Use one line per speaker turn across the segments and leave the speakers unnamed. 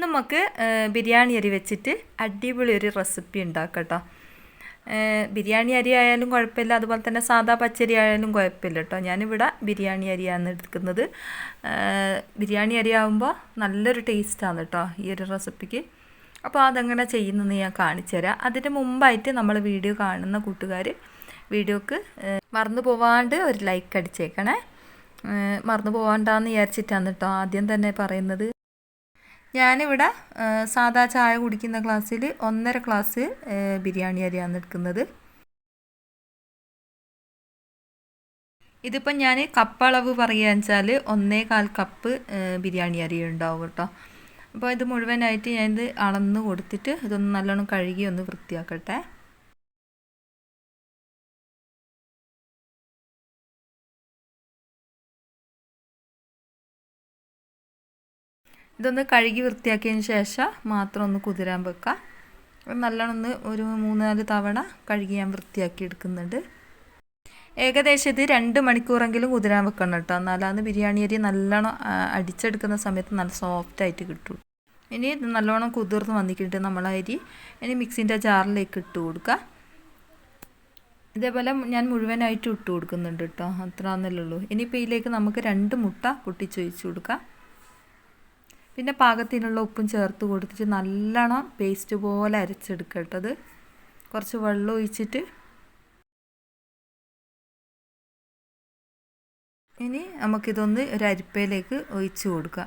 നമുക്ക് ബിരിയാണി അരി വെച്ചിട്ട് അടിപൊളി ഒരു റെസിപ്പി ഉണ്ടാക്കാം കേട്ടോ ബിരിയാണി അരി ആയാലും കുഴപ്പമില്ല അതുപോലെ തന്നെ സാദാ പച്ചരി ആയാലും കുഴപ്പമില്ല കേട്ടോ. ഞാനിവിടെ ബിരിയാണി അരിയാണ് എടുക്കുന്നത്. ബിരിയാണി അരി ആകുമ്പോൾ നല്ലൊരു ടേസ്റ്റാണ് കേട്ടോ ഈ ഒരു റെസിപ്പിക്ക്. അപ്പോൾ അതെങ്ങനെ ചെയ്യുന്നതെന്ന് ഞാൻ കാണിച്ചു തരാം. അതിന് മുമ്പായിട്ട് നമ്മൾ വീഡിയോ കാണുന്ന കൂട്ടുകാർ വീഡിയോക്ക് മറന്നു പോവാണ്ട് ഒരു ലൈക്ക് അടിച്ചേക്കണേ. മറന്നു പോവാണ്ടാന്ന് വിചാരിച്ചിട്ടാണ് കേട്ടോ ആദ്യം തന്നെ പറയുന്നത്. ഞാനിവിടെ സാദാ ചായ കുടിക്കുന്ന ക്ലാസ്സിൽ ഒന്നര ക്ലാസ് ബിരിയാണി അരിയാണ് എടുക്കുന്നത്. ഇതിപ്പം ഞാൻ കപ്പളവ് പറയുകയെന്ന് വെച്ചാൽ ഒന്നേ കാൽ കപ്പ് ബിരിയാണി അരി ഉണ്ടാവും കേട്ടോ. അപ്പോൾ ഇത് മുഴുവനായിട്ട് ഞാനിത് അളന്ന് കൊടുത്തിട്ട് ഇതൊന്ന് നല്ലോണം കഴുകി ഒന്ന് വൃത്തിയാക്കട്ടെ. ഇതൊന്ന് കഴുകി വൃത്തിയാക്കിയതിന് ശേഷം മാത്രം ഒന്ന് കുതിരാൻ വെക്കുക നല്ലോണം ഒന്ന് ഒരു മൂന്നാൽ തവണ കഴുകി ഞാൻ വൃത്തിയാക്കി എടുക്കുന്നുണ്ട്. ഏകദേശം ഇത് രണ്ട് മണിക്കൂറെങ്കിലും കുതിരാൻ വെക്കണം കേട്ടോ. എന്നാലാണ് ബിരിയാണി അരി നല്ലോണം അടിച്ചെടുക്കുന്ന സമയത്ത് നല്ല സോഫ്റ്റ് ആയിട്ട് കിട്ടും. ഇനി ഇത് നല്ലോണം കുതിർന്ന് വന്നിട്ട് നമ്മൾ അരി. ഇനി മിക്സിന്റെ ജാറിലേക്ക് ഇട്ട് കൊടുക്കുക ഇതേപോലെ ഞാൻ മുഴുവനായിട്ട് ഇട്ട് കൊടുക്കുന്നുണ്ട് കേട്ടോ. അത്ര എന്നല്ലേ ഇനിയിപ്പോൾ ഇതിലേക്ക് നമുക്ക് രണ്ട് മുട്ട പൊട്ടിച്ചൊഴിച്ച് കൊടുക്കാം. പിന്നെ പാകത്തിനുള്ള ഉപ്പും ചേർത്ത് കൊടുത്തിട്ട് നല്ലോണം പേസ്റ്റ് പോലെ അരച്ചെടുക്കട്ടത്. കുറച്ച് വെള്ളം ഒഴിച്ചിട്ട്. ഇനി നമുക്കിതൊന്ന് ഒരു അരിപ്പയിലേക്ക് ഒഴിച്ച് കൊടുക്കുക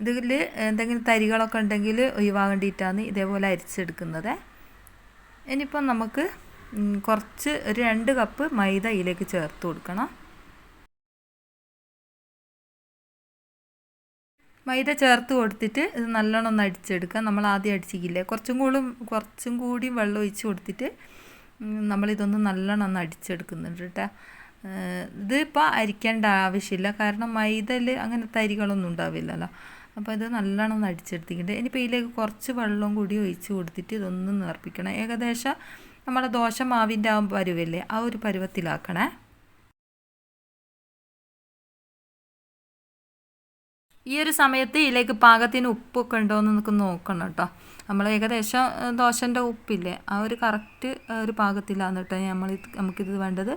ഇതിൽ എന്തെങ്കിലും തരികളൊക്കെ ഉണ്ടെങ്കിൽ ഒഴിവാകേണ്ടിയിട്ടാണ് ഇതേപോലെ അരിച്ചെടുക്കുന്നത്. ഇനിയിപ്പം നമുക്ക് കുറച്ച് ഒരു രണ്ട് കപ്പ് മൈദ ഇതിലേക്ക് ചേർത്ത് കൊടുക്കണം. മൈദ ചേർത്ത് കൊടുത്തിട്ട് ഇത് നല്ലോണം ഒന്ന് അടിച്ചെടുക്കുക. നമ്മൾ ആദ്യം അടിച്ചിക്കില്ലേ കുറച്ചും കൂടി കുറച്ചും കൂടി വെള്ളം ഒഴിച്ച് കൊടുത്തിട്ട് നമ്മളിതൊന്ന് നല്ലോണം ഒന്ന് അടിച്ചെടുക്കുന്നുണ്ട് കേട്ടോ. ഇതിപ്പോൾ അരിക്കേണ്ട ആവശ്യമില്ല. കാരണം മൈദയിൽ അങ്ങനത്തെ അരികളൊന്നും ഉണ്ടാവില്ലല്ലോ. അപ്പോൾ ഇത് നല്ലോണം ഒന്ന് അടിച്ചെടുത്തിട്ടുണ്ട്. ഇനിയിപ്പോൾ ഇതിലേക്ക് കുറച്ച് വെള്ളം കൂടി ഒഴിച്ച് കൊടുത്തിട്ട് ഇതൊന്ന് നേർപ്പിക്കണം ഏകദേശം നമ്മുടെ ദോശ മാവിന്റെ ആ പരുവല്ലേ? ആ ഒരു പരുവത്തിലാക്കണേ. ഈ ഒരു സമയത്ത് ഇതിലേക്ക് പാകത്തിന് ഉപ്പൊക്കെ ഉണ്ടോ എന്ന് നമുക്ക് നോക്കണം കേട്ടോ. നമ്മൾ ഏകദേശം ദോശന്റെ ഉപ്പില്ലേ ആ ഒരു കറക്റ്റ് ഒരു പാകത്തിലാണ് കേട്ടോ നമ്മൾ നമുക്കിത് വേണ്ടത്.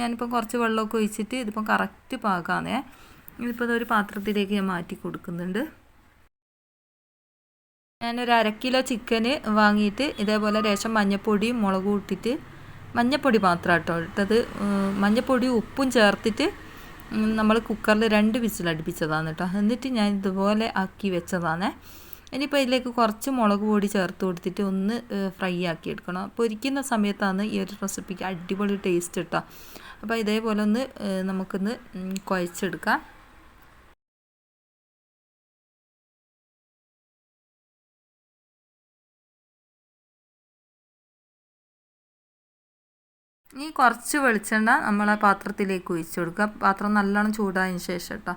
ഞാനിപ്പോൾ കുറച്ച് വെള്ളമൊക്കെ ഒഴിച്ചിട്ട് ഇതിപ്പോൾ കറക്റ്റ് പാകമാണേ ഇതിപ്പോൾ ഒരു പാത്രത്തിലേക്ക് ഞാൻ മാറ്റി കൊടുക്കുന്നുണ്ട്. ഞാനൊരു അര കിലോ ചിക്കന് വാങ്ങിയിട്ട് ഇതേപോലെ രേഷം മഞ്ഞപ്പൊടിയും മുളകും ഇട്ടിട്ട് മഞ്ഞപ്പൊടി മാത്രം കേട്ടോ ഇട്ടത് മഞ്ഞപ്പൊടിയും ഉപ്പും ചേർത്തിട്ട് നമ്മൾ കുക്കറിൽ രണ്ട് വിസിൽ അടുപ്പിച്ചതാണ് കേട്ടോ എന്നിട്ട് ഞാൻ ഇതുപോലെ ആക്കി വെച്ചതാണ്. ഇനിയിപ്പോൾ ഇതിലേക്ക് കുറച്ച് മുളക് പൊടി ചേർത്ത് കൊടുത്തിട്ട് ഒന്ന് ഫ്രൈ ആക്കി എടുക്കണം. പൊരിക്കുന്ന സമയത്താണ് ഈ ഒരു റെസിപ്പിക്ക് അടിപൊളി ടേസ്റ്റ് കിട്ടുക അപ്പോൾ ഇതേപോലെ ഒന്ന് നമുക്കൊന്ന് കുഴച്ചെടുക്കാം. ഇനി കുറച്ച് വെളിച്ചെണ്ണ നമ്മളെ പാത്രത്തിലേക്ക് ഒഴിച്ച് കൊടുക്കുക. പാത്രം നല്ലോണം ചൂടായതിന് ശേഷം കേട്ടോ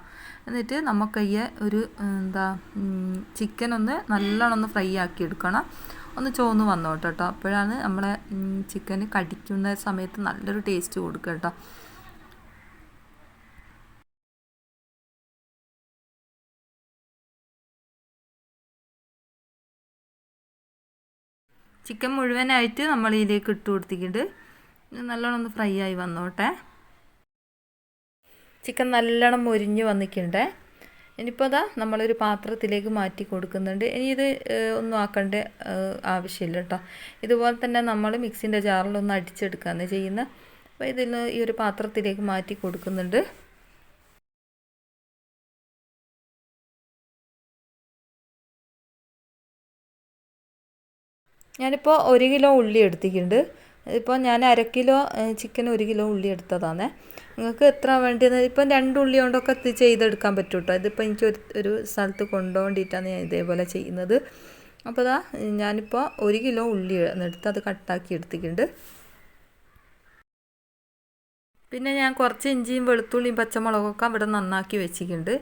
എന്നിട്ട് നമുക്ക് ഈ ഒരു എന്താ ചിക്കൻ ഒന്ന് നല്ലോണം ഒന്ന് ഫ്രൈ ആക്കി എടുക്കണം. ഒന്ന് ചോന്ന് വന്നോട്ടോ കേട്ടോ അപ്പോഴാണ് നമ്മളെ ചിക്കൻ കടിക്കുന്ന സമയത്ത് നല്ലൊരു ടേസ്റ്റ് കൊടുക്കുക കേട്ടോ ചിക്കൻ മുഴുവനായിട്ട് നമ്മൾ ഇതിലേക്ക് ഇട്ട് കൊടുത്തിട്ടുണ്ട്. നല്ലോണം ഒന്ന് ഫ്രൈ ആയി വന്നോട്ടെ. ചിക്കൻ നല്ലോണം മൊരിഞ്ഞ് വന്നിട്ടുണ്ട്. ഇനിയിപ്പോൾ അതാ നമ്മളൊരു പാത്രത്തിലേക്ക് മാറ്റി കൊടുക്കുന്നുണ്ട്. ഇനി ഇത് ഒന്നും ആക്കേണ്ട ആവശ്യമില്ല കേട്ടോ. ഇതുപോലെ തന്നെ നമ്മൾ മിക്സിന്റെ ജാറിലൊന്ന് അടിച്ചെടുക്കുകയാണ് ചെയ്യുന്നത് അപ്പോൾ ഇതിൽ ഈ ഒരു പാത്രത്തിലേക്ക് മാറ്റി കൊടുക്കുന്നുണ്ട്. ഞാനിപ്പോൾ ഒരു കിലോ ഉള്ളി എടുത്തിട്ടുണ്ട്. ഇപ്പോൾ ഞാൻ അര കിലോ ചിക്കൻ ഒരു കിലോ ഉള്ളി എടുത്തതാണ്. നിങ്ങൾക്ക് എത്ര വേണ്ടിയെന്ന് ഇപ്പം രണ്ട് ഉള്ളി കൊണ്ടൊക്കെ ഇത് ചെയ്തെടുക്കാൻ പറ്റും കേട്ടോ ഇതിപ്പോൾ എനിക്ക് ഒരു ഒരു സ്ഥലത്ത് കൊണ്ടുപോകേണ്ടിയിട്ടാണ് ഞാൻ ഇതേപോലെ ചെയ്യുന്നത്. അപ്പോൾ അതാ ഞാനിപ്പോൾ ഒരു കിലോ ഉള്ളി എടുത്ത് അത് കട്ടാക്കി എടുത്തിട്ടുണ്ട്. പിന്നെ ഞാൻ കുറച്ച് ഇഞ്ചിയും വെളുത്തുള്ളിയും പച്ചമുളകൊക്കെ അവിടെ നന്നാക്കി വെച്ചിട്ടുണ്ട്.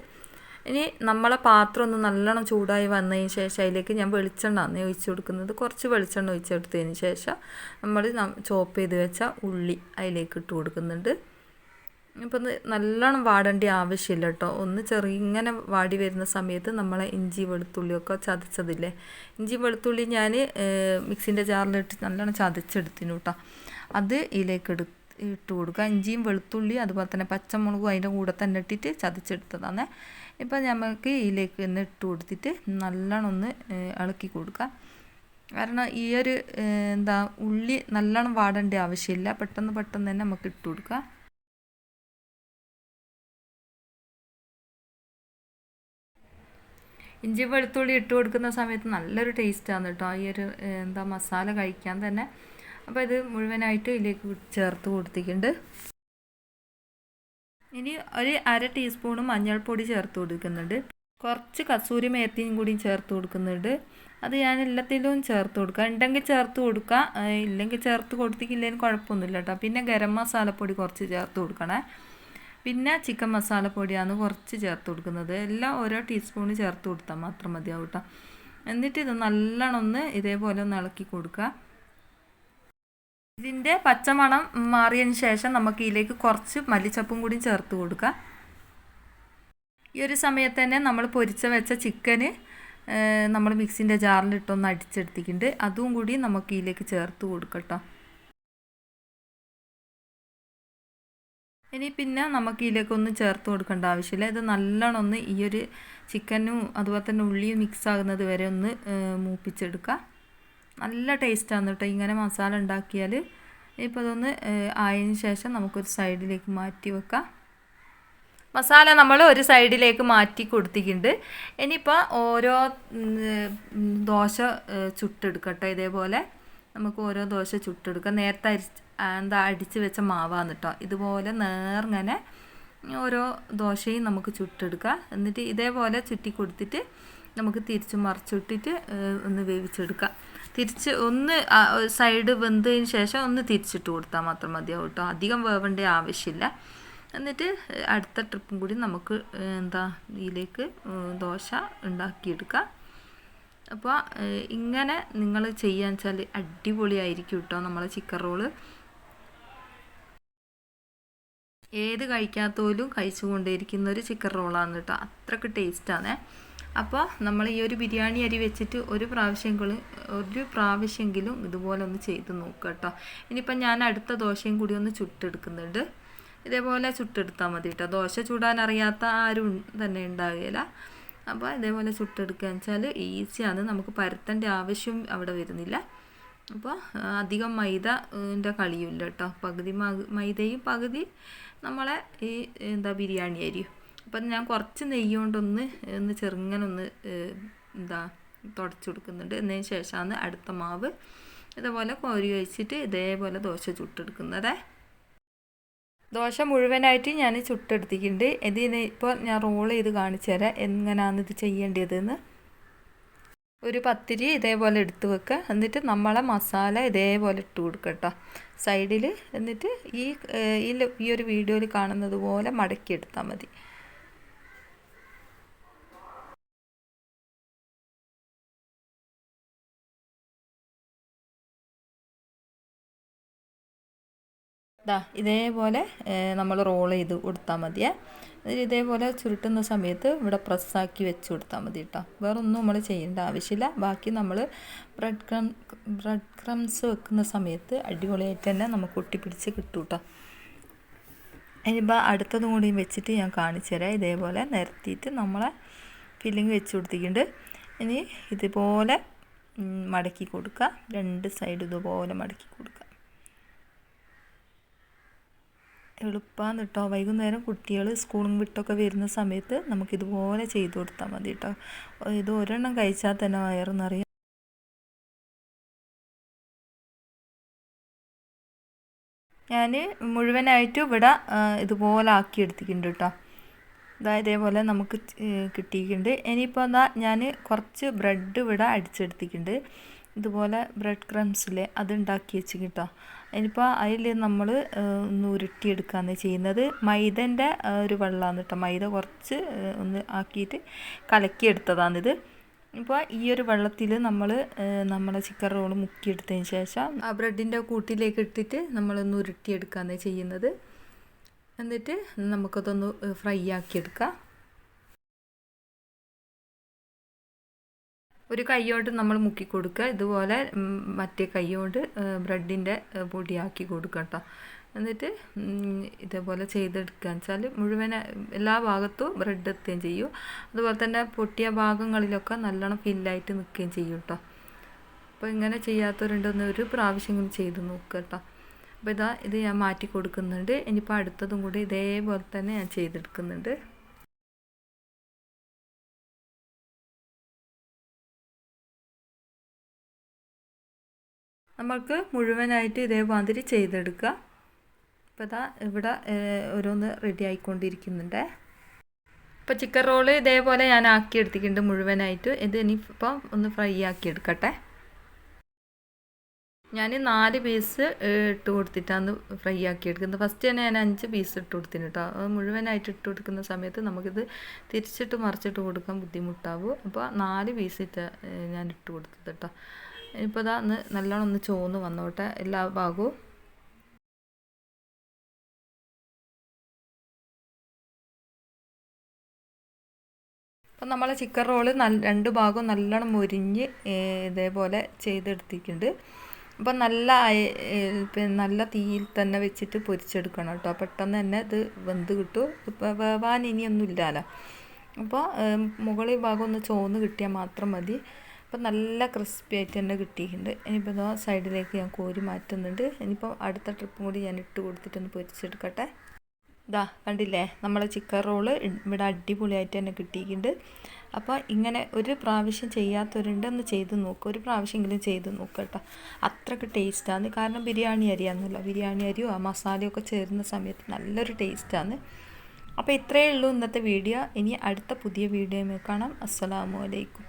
ഇനി നമ്മളെ പാത്രം ഒന്ന് നല്ലോണം ചൂടായി വന്നതിന് ശേഷം അതിലേക്ക് ഞാൻ വെളിച്ചെണ്ണ അന്ന് ഒഴിച്ച് കൊടുക്കുന്നത്. കുറച്ച് വെളിച്ചെണ്ണ ഒഴിച്ചെടുത്തതിന് ശേഷം നമ്മൾ ചോപ്പ് ചെയ്ത് വെച്ച ഉള്ളി അതിലേക്ക് ഇട്ട് കൊടുക്കുന്നുണ്ട്. ഇപ്പം നല്ലോണം വാടേണ്ട ആവശ്യമില്ല കേട്ടോ. ഒന്ന് ചെറിയ ഇങ്ങനെ വാടി വരുന്ന സമയത്ത് നമ്മളെ ഇഞ്ചി വെളുത്തുള്ളിയൊക്കെ ചതച്ചതില്ലേ? ഇഞ്ചി വെളുത്തുള്ളി ഞാൻ മിക്സിന്റെ ജാറിലിട്ട് നല്ലോണം ചതച്ചെടുത്തിനു കേട്ടോ അത് ഇതിലേക്ക് എടു ഇട്ട് കൊടുക്കുക. ഇഞ്ചിയും വെളുത്തുള്ളി അതുപോലെ തന്നെ പച്ചമുളകും അതിന്റെ കൂടെ തന്നെ ഇട്ടിട്ട് ചതച്ചെടുത്തതാണ്. ഇപ്പം നമുക്ക് ഇതിലേക്ക് ഒന്ന് ഇട്ട് കൊടുത്തിട്ട് നല്ലോണം ഒന്ന് ഇളക്കി കൊടുക്കുക കാരണം ഈ ഒരു എന്താ ഉള്ളി നല്ലോണം വാടേണ്ട ആവശ്യമില്ല. പെട്ടെന്ന് പെട്ടെന്ന് തന്നെ നമുക്ക് ഇട്ട് കൊടുക്കുക ഇഞ്ചി വെളുത്തുള്ളി ഇട്ട് കൊടുക്കുന്ന സമയത്ത് നല്ലൊരു ടേസ്റ്റാണ് കേട്ടോ ഈ ഒരു എന്താ മസാല കഴിക്കാൻ തന്നെ. അപ്പോൾ ഇത് മുഴുവനായിട്ട് ഇതിലേക്ക് ചേർത്ത് കൊടുത്തിട്ടുണ്ട്. ഇനി ഒരു അര ടീസ്പൂണ് മഞ്ഞൾപ്പൊടി ചേർത്ത് കൊടുക്കുന്നുണ്ട്. കുറച്ച് കസൂരി മേത്തിയും കൂടി ചേർത്ത് കൊടുക്കുന്നുണ്ട്. അത് ഞാൻ എല്ലാത്തിലും ചേർത്ത് കൊടുക്കുക ഉണ്ടെങ്കിൽ ചേർത്ത് കൊടുക്കുക ഇല്ലെങ്കിൽ ചേർത്ത് കൊടുത്തിട്ടില്ലെങ്കിൽ കുഴപ്പമൊന്നുമില്ല കേട്ടോ. പിന്നെ ഗരം മസാലപ്പൊടി കുറച്ച് ചേർത്ത് കൊടുക്കണേ. പിന്നെ ചിക്കൻ മസാലപ്പൊടിയാണ് കുറച്ച് ചേർത്ത് കൊടുക്കുന്നത്. എല്ലാം ഓരോ ടീസ്പൂണ് ചേർത്ത് കൊടുത്താൽ മാത്രം മതിയാവും കേട്ടോ. എന്നിട്ട് ഇത് നല്ലോണം ഒന്ന് ഇതേപോലെ ഒന്ന് ഇളക്കി കൊടുക്കുക. ഇതിന്റെ പച്ചമണം മാറിയതിന് ശേഷം നമുക്ക് ഇതിലേക്ക് കുറച്ച് മല്ലിച്ചപ്പും കൂടി ചേർത്ത് കൊടുക്കാം. ഈ ഒരു സമയത്ത് തന്നെ നമ്മൾ പൊരിച്ച വെച്ച ചിക്കന് നമ്മൾ മിക്സിന്റെ ജാറിലിട്ടൊന്ന് അടിച്ചെടുത്തിട്ടുണ്ട്. അതും കൂടി നമുക്ക് ഇതിലേക്ക് ചേർത്ത് കൊടുക്കട്ടോ. ഇനി പിന്നെ നമുക്ക് ഇതിലേക്കൊന്നും ചേർത്ത് കൊടുക്കേണ്ട ആവശ്യമില്ല. ഇത് നല്ലോണം ഒന്ന് ഈ ഒരു ചിക്കനും അതുപോലെ തന്നെ ഉള്ളിയും മിക്സ് ആകുന്നത് വരെ ഒന്ന് മൂപ്പിച്ചെടുക്കുക നല്ല ടേസ്റ്റാണ് കേട്ടോ. ഇങ്ങനെ മസാല ഉണ്ടാക്കിയാൽ ഇപ്പോൾ അതൊന്ന് ആയതിനു ശേഷം നമുക്കൊരു സൈഡിലേക്ക് മാറ്റി വെക്കാം. മസാല നമ്മൾ ഒരു സൈഡിലേക്ക് മാറ്റി കൊടുത്തിട്ടുണ്ട്. ഇനിയിപ്പോൾ ഓരോ ദോശ ചുട്ടെടുക്കട്ടെ. ഇതേപോലെ നമുക്ക് ഓരോ ദോശ ചുട്ടെടുക്കാം. നേരത്തെ അരി എന്താ അടിച്ച് വെച്ച മാവാന്ന് കേട്ടോ. ഇതുപോലെ നേർങ്ങനെ ഓരോ ദോശയും നമുക്ക് ചുട്ടെടുക്കാം. എന്നിട്ട് ഇതേപോലെ ചുറ്റി കൊടുത്തിട്ട് നമുക്ക് തിരിച്ച് മറിച്ചിട്ടിട്ട് ഒന്ന് വേവിച്ചെടുക്കാം. തിരിച്ച് ഒന്ന് സൈഡ് വെന്തതിന് ശേഷം ഒന്ന് തിരിച്ചിട്ട് കൊടുത്താൽ മാത്രം മതിയാവും കേട്ടോ. അധികം വേവേണ്ട ആവശ്യമില്ല. എന്നിട്ട് അടുത്ത ട്രിപ്പും കൂടി നമുക്ക് എന്താ ഇതിലേക്ക് ദോശ ഉണ്ടാക്കിയെടുക്കാം. അപ്പോൾ ഇങ്ങനെ നിങ്ങൾ ചെയ്യാന്ന് വെച്ചാൽ അടിപൊളിയായിരിക്കും കേട്ടോ നമ്മളെ ചിക്കൻ റോൾ ഏത് കഴിക്കാത്തോലും കഴിച്ചു കൊണ്ടേയിരിക്കുന്ന ഒരു ചിക്കൻ റോളാണ് കേട്ടോ. അത്രയ്ക്ക് ടേസ്റ്റാണ് അപ്പോൾ നമ്മൾ ഈ ഒരു ബിരിയാണി അരി വെച്ചിട്ട് ഒരു പ്രാവശ്യമെങ്കിലും ഒരു പ്രാവശ്യമെങ്കിലും ഇതുപോലെ ഒന്ന് ചെയ്ത് നോക്കുക കേട്ടോ ഇനിയിപ്പം ഞാൻ അടുത്ത ദോശയും കൂടി ഒന്ന് ചുട്ടെടുക്കുന്നുണ്ട്. ഇതേപോലെ ചുട്ടെടുത്താൽ മതി കേട്ടോ ദോശ ചൂടാൻ അറിയാത്ത ആരും തന്നെ ഉണ്ടാകുകയില്ല അപ്പോൾ ഇതേപോലെ ചുട്ടെടുക്കുക വെച്ചാൽ ഈസിയാണ്. നമുക്ക് പരത്തേണ്ട ആവശ്യം അവിടെ വരുന്നില്ല. അപ്പോൾ അധികം മൈദന്റെ കളിയുമില്ല കേട്ടോ പകുതി മൈദയും പകുതി നമ്മളെ ഈ എന്താ ബിരിയാണി അരിയും. അപ്പം ഞാൻ കുറച്ച് നെയ്യ് കൊണ്ടൊന്ന് ഒന്ന് ചെറുങ്ങനെ ഒന്ന് എന്താ തുടച്ച് കൊടുക്കുന്നുണ്ട്. എന്നതിന് ശേഷമാണ് അടുത്ത മാവ് ഇതേപോലെ കോരി കഴിച്ചിട്ട് ഇതേപോലെ ദോശ ചുട്ടെടുക്കുന്നത്. ദോശ മുഴുവനായിട്ട് ഞാൻ ചുട്ടെടുത്തിട്ടുണ്ട്. ഇതിന് ഇപ്പോൾ ഞാൻ റോൾ ചെയ്ത് കാണിച്ചു തരാം. എങ്ങനെയാണ് ഇത് ചെയ്യേണ്ടതെന്ന്. ഒരു പത്തിരി ഇതേപോലെ എടുത്ത് വെക്കുക എന്നിട്ട് നമ്മളെ മസാല ഇതേപോലെ ഇട്ട് കൊടുക്കുക കേട്ടോ സൈഡിൽ എന്നിട്ട് ഈ ഈ ഒരു വീഡിയോയിൽ കാണുന്നത് പോലെ മടക്കി എടുത്താൽ മതി. ഇതാ ഇതേപോലെ നമ്മൾ റോൾ ചെയ്ത് കൊടുത്താൽ മതിയേ. ഇതേപോലെ ചുരുട്ടുന്ന സമയത്ത് ഇവിടെ പ്രസ്സാക്കി വെച്ച് കൊടുത്താൽ മതി കേട്ടോ വേറെ ഒന്നും നമ്മൾ ചെയ്യേണ്ട ആവശ്യമില്ല. ബാക്കി നമ്മൾ ബ്രെഡ് ക്രം ബ്രെഡ് ക്രംസ് വെക്കുന്ന സമയത്ത് അടിപൊളിയായിട്ട് തന്നെ നമുക്ക് ഒട്ടിപ്പിടിച്ച് കിട്ടും കേട്ടോ ഇനിയിപ്പോൾ അടുത്തതും കൂടി വെച്ചിട്ട് ഞാൻ കാണിച്ചു തരാം. ഇതേപോലെ നിരത്തിയിട്ട് നമ്മളെ ഫില്ലിങ് വെച്ച് കൊടുത്തിട്ടുണ്ട്. ഇനി ഇതുപോലെ മടക്കി കൊടുക്കുക രണ്ട് സൈഡ് ഇതുപോലെ മടക്കി കൊടുക്കുക എളുപ്പമാണ് കേട്ടോ വൈകുന്നേരം കുട്ടികൾ സ്കൂളും വിട്ടൊക്കെ വരുന്ന സമയത്ത് നമുക്കിതുപോലെ ചെയ്ത് കൊടുത്താൽ മതി കേട്ടോ ഇത് ഒരെണ്ണം കഴിച്ചാൽ തന്നെ വയറെന്നറിയാം ഞാൻ മുഴുവനായിട്ട് ഇവിടെ ഇതുപോലെ ആക്കി എടുത്തിട്ടുണ്ട് കേട്ടോ ഇതാ ഇതേപോലെ നമുക്ക് കിട്ടിയിട്ടുണ്ട്. ഇനിയിപ്പോൾ എന്താ ഞാൻ കുറച്ച് ബ്രെഡ് ഇവിടെ അടിച്ചെടുത്തിട്ടുണ്ട്. ഇതുപോലെ ബ്രെഡ് ക്രംസിലെ അത് ഉണ്ടാക്കി വെച്ചിട്ടോ ഇനിയിപ്പോൾ അതിൽ നമ്മൾ ഒന്ന് ഉരുട്ടിയെടുക്കുകയാണ് ചെയ്യുന്നത് മൈദന്റെ ഒരു വെള്ളമാണ് കേട്ടോ മൈദ കുറച്ച് ഒന്ന് ആക്കിയിട്ട് കലക്കിയെടുത്തതാണിത്. ഇപ്പോൾ ഈ ഒരു വെള്ളത്തിൽ നമ്മൾ നമ്മളെ ചിക്കൻ റോൾ മുക്കിയെടുത്തതിന് ശേഷം ആ ബ്രെഡിന്റെ കൂട്ടിലേക്ക് ഇട്ടിട്ട് നമ്മളൊന്ന് ഉരുട്ടിയെടുക്കുകയാണ് ചെയ്യുന്നത്. എന്നിട്ട് നമുക്കതൊന്ന് ഫ്രൈ ആക്കിയെടുക്കാം. ഒരു കൈയോട്ട് നമ്മൾ മുക്കി കൊടുക്കുക. ഇതുപോലെ മറ്റേ കൈയോണ്ട് ബ്രെഡിന്റെ പൊടിയാക്കി കൊടുക്കുക കേട്ടോ എന്നിട്ട് ഇതേപോലെ ചെയ്തെടുക്കുക. വെച്ചാൽ മുഴുവൻ എല്ലാ ഭാഗത്തും ബ്രെഡ് എത്തുകയും ചെയ്യും. അതുപോലെ തന്നെ പൊട്ടിയ ഭാഗങ്ങളിലൊക്കെ നല്ലോണം ഫില്ലായിട്ട് നിൽക്കുകയും ചെയ്യും കേട്ടോ അപ്പോൾ ഇങ്ങനെ ചെയ്യാത്തവരുണ്ടെന്ന് ഒരു പ്രാവശ്യം ചെയ്ത് നോക്കുക കേട്ടോ അപ്പോൾ ഇതാ ഇത് ഞാൻ മാറ്റി കൊടുക്കുന്നുണ്ട്. ഇനിയിപ്പോൾ അടുത്തതും കൂടി ഇതേപോലെ തന്നെ ഞാൻ ചെയ്തെടുക്കുന്നുണ്ട്. നമ്മൾക്ക് മുഴുവനായിട്ട് ഇതേമാതിരി ചെയ്തെടുക്കുക. ഇപ്പോൾ ഇതാ ഇവിടെ ഓരോന്ന് റെഡി ആയിക്കൊണ്ടിരിക്കുന്നുണ്ട്. ഇപ്പോൾ ചിക്കൻ റോൾ ഇതേപോലെ ഞാൻ ആക്കി എടുത്തിട്ടുണ്ട് മുഴുവനായിട്ട്. ഇത് ഇനിയിപ്പോൾ ഒന്ന് ഫ്രൈ ആക്കി എടുക്കട്ടെ. ഞാൻ നാല് പീസ് ഇട്ട് കൊടുത്തിട്ടാണ് ഫ്രൈ ആക്കി എടുക്കുന്നത്. ഫസ്റ്റ് തന്നെ ഞാൻ അഞ്ച് പീസ് ഇട്ട് കൊടുത്തിന് കേട്ടോ മുഴുവനായിട്ട് ഇട്ട് കൊടുക്കുന്ന സമയത്ത് നമുക്കിത് തിരിച്ചിട്ട് മറിച്ചിട്ട് കൊടുക്കാൻ ബുദ്ധിമുട്ടാവും. അപ്പോൾ നാല് പീസ് ഇട്ട് ഞാൻ ഇട്ട് കൊടുത്തത് കേട്ടോ ഇപ്പോൾ ഇതാ ഒന്ന് നല്ലോണം ഒന്ന് ചോന്ന് വന്നോട്ടെ. എല്ലാ ഭാഗവും. അപ്പം നമ്മളെ ചിക്കൻ റോൾ രണ്ട് ഭാഗവും നല്ലോണം മുരിഞ്ഞ് ഇതേപോലെ ചെയ്തെടുത്തിട്ടുണ്ട്. അപ്പം നല്ല പിന്നെ നല്ല തീയിൽ തന്നെ വെച്ചിട്ട് പൊരിച്ചെടുക്കണം കേട്ടോ. പെട്ടെന്ന് തന്നെ ഇത് വെന്ത് കിട്ടും. ഇപ്പോൾ വേവാൻ ഇനിയൊന്നും ഇല്ലല്ലോ അപ്പോൾ മുകളിൽ ഭാഗം ഒന്ന് ചോന്ന് കിട്ടിയാൽ മാത്രം മതി. അപ്പം നല്ല ക്രിസ്പി ആയിട്ട് തന്നെ കിട്ടിയിട്ടുണ്ട്. ഇനിയിപ്പോൾ ഇതോ സൈഡിലേക്ക് ഞാൻ കോരി മാറ്റുന്നുണ്ട്. ഇനിയിപ്പോൾ അടുത്ത ട്രിപ്പും കൂടി ഞാൻ ഇട്ട് കൊടുത്തിട്ടൊന്ന് പൊരിച്ചെടുക്കട്ടെ. ഇതാ കണ്ടില്ലേ? നമ്മളെ ചിക്കൻ റോൾ ഇവിടെ അടിപൊളിയായിട്ട് തന്നെ കിട്ടിയിട്ടുണ്ട്. അപ്പോൾ ഇങ്ങനെ ഒരു പ്രാവശ്യം ചെയ്യാത്തവരുണ്ട് ഒന്ന് ചെയ്ത് നോക്കുക ഒരു പ്രാവശ്യമെങ്കിലും ചെയ്ത് നോക്കുക കേട്ടോ. അത്രയ്ക്ക് ടേസ്റ്റാണ്. കാരണം ബിരിയാണി അരിയാന്നല്ലോ. ബിരിയാണി അരിയോ ആ മസാലയൊക്കെ ചേരുന്ന സമയത്ത് നല്ലൊരു ടേസ്റ്റാണ്. അപ്പോൾ ഇത്രയേ ഉള്ളൂ ഇന്നത്തെ വീഡിയോ. ഇനി അടുത്ത പുതിയ വീഡിയോയിൽ കാണാം. അസ്സലാമു അലൈക്കും.